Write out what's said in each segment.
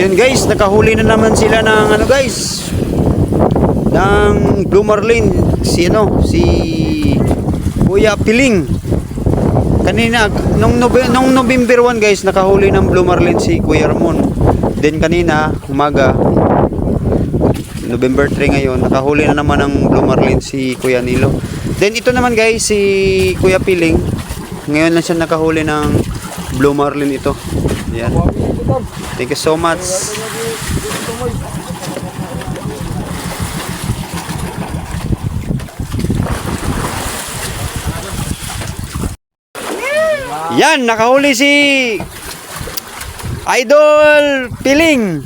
Ayun guys, nakahuli na naman sila ng ano guys. Ng Blue Marlin si ano, si Kuya Piling. Kanina nung, nung November 1 guys, nakahuli ng Blue Marlin si Kuya Ramon. Then kanina, umaga November 3 ngayon, nakahuli na naman ng Blue Marlin si Kuya Nilo. Then ito naman guys, si Kuya Piling. Ngayon lang siya nakahuli ng Blue Marlin ito. Yan. Thank you so much. Yan, nakahuli si Idol Piling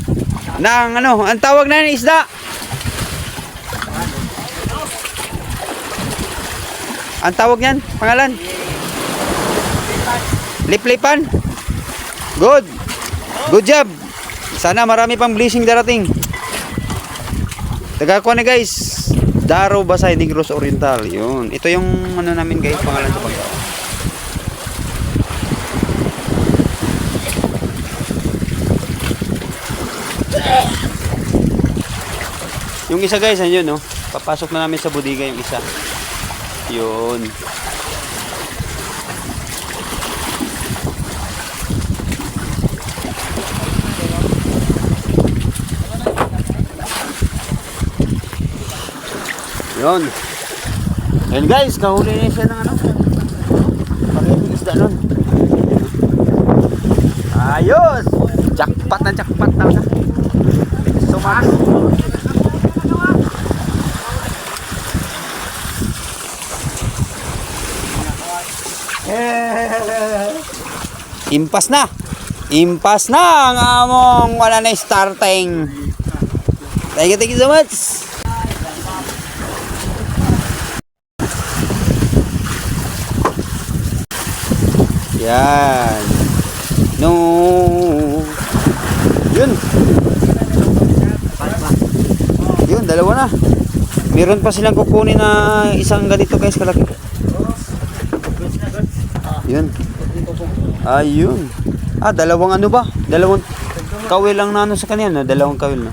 ng ano, ang tawag na yan, isda. Ang tawag niyan, pangalan? Liplipan? Good. Good job. Sana marami pang blessing darating. Taga ko na guys. Daro Basay Negros Oriental. Yun. Ito yung ano namin guys, pangalan sa pagkaw. Yung isa guys, ayun no. Papasok na namin sa budiga yung isa. Yun. Yun. Ayun guys, kahuli na siya ng ano. Pagiging isda nun. Ayos! Jackpot na jackpot. So much. Impas na. Impas na ang among wala na starting. Thank you, thank you so much. Yan. No. Yun. Yun, dalawa na. Meron pa silang kukunin na isang ganito guys kalaki. Yun. Ayun. Ah, dalawang ano ba? Dalawang kawil lang na ano sa kanila, no? Dalawang kawil, no?